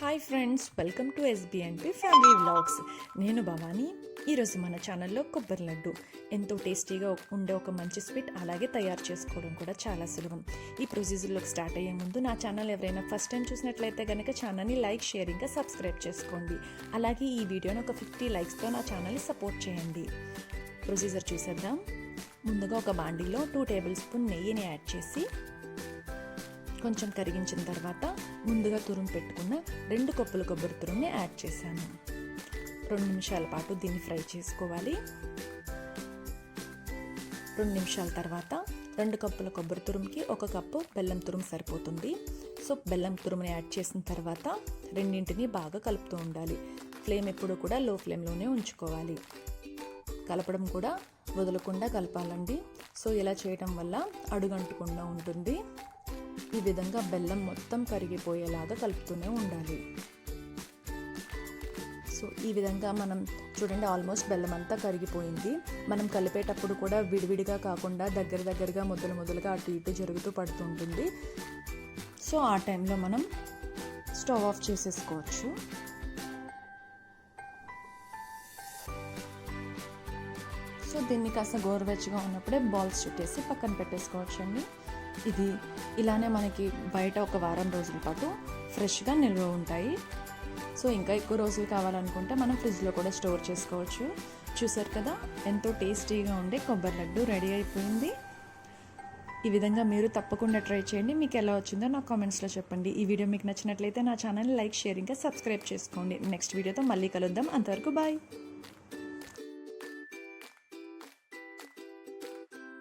Hi friends welcome to S B N P family vlogs నేను భవానీ. ఈరోజు మన ఛానల్లో కొబ్బరి లడ్డు. ఎంతో టేస్టీగా ఉండే ఒక మంచి స్వీట్ అలాగే తయారు చేసుకోవడం కూడా చాలా సులభం. ఈ ప్రొసీజర్లోకి స్టార్ట్ అయ్యే ముందు నా ఛానల్ ఎవరైనా ఫస్ట్ టైం చూసినట్లయితే కనుక ఛానల్ని లైక్ షేర్ ఇంకా సబ్స్క్రైబ్ చేసుకోండి. అలాగే ఈ వీడియోని ఒక ఫిఫ్టీ లైక్స్తో నా ఛానల్ని సపోర్ట్ చేయండి. ప్రొసీజర్ చూసేద్దాం. ముందుగా ఒక బాండీలో టూ టేబుల్ స్పూన్ నెయ్యిని యాడ్ చేసి కొంచెం కరిగించిన తర్వాత ముందుగా తురుము పెట్టుకున్న రెండు కప్పుల కొబ్బరి తురుముని యాడ్ చేశాను. రెండు నిమిషాల పాటు దీన్ని ఫ్రై చేసుకోవాలి. రెండు నిమిషాల తర్వాత రెండు కప్పుల కొబ్బరి తురుముకి ఒక కప్పు బెల్లం తురుము సరిపోతుంది. సో బెల్లం తురుముని యాడ్ చేసిన తర్వాత రెండింటిని బాగా కలుపుతూ ఉండాలి. ఫ్లేమ్ ఎప్పుడు కూడా లో ఫ్లేమ్లోనే ఉంచుకోవాలి. కలపడం కూడా వదలకుండా కలపాలండి. సో ఇలా చేయటం వల్ల అడుగంటకుండా ఉంటుంది. ఈ విధంగా బెల్లం మొత్తం కరిగిపోయేలాగా కలుపుతూనే ఉండాలి. సో ఈ విధంగా మనం చూడండి ఆల్మోస్ట్ బెల్లం అంతా కరిగిపోయింది. మనం కలిపేటప్పుడు కూడా విడివిడిగా కాకుండా దగ్గర దగ్గరగా ముద్దలు ముద్దలుగా అటు ఇటు జరుగుతూ పడుతుంటుంది. సో ఆ టైంలో మనం స్టవ్ ఆఫ్ చేసేసుకోవచ్చు. సో దీన్ని కాస్త గోరువెచ్చగా ఉన్నప్పుడే బాల్స్ చుట్టేసి పక్కన పెట్టేసుకోవచ్చు అండి ఇది ఇలానే మనకి బయట ఒక వారం రోజుల పాటు ఫ్రెష్గా నిల్వ ఉంటాయి. సో ఇంకా ఎక్కువ రోజులు కావాలనుకుంటే మనం ఫ్రిడ్జ్లో కూడా స్టోర్ చేసుకోవచ్చు. చూసారు కదా ఎంతో టేస్టీగా ఉండే కొబ్బరి లడ్డు రెడీ అయిపోయింది. ఈ విధంగా మీరు తప్పకుండా ట్రై చేయండి. మీకు ఎలా వచ్చిందో నా కామెంట్స్లో చెప్పండి. ఈ వీడియో మీకు నచ్చినట్లయితే నా ఛానల్ని లైక్ షేర్ ఇంకా సబ్స్క్రైబ్ చేసుకోండి. నెక్స్ట్ వీడియోతో మళ్ళీ కలుద్దాం. అంతవరకు బాయ్.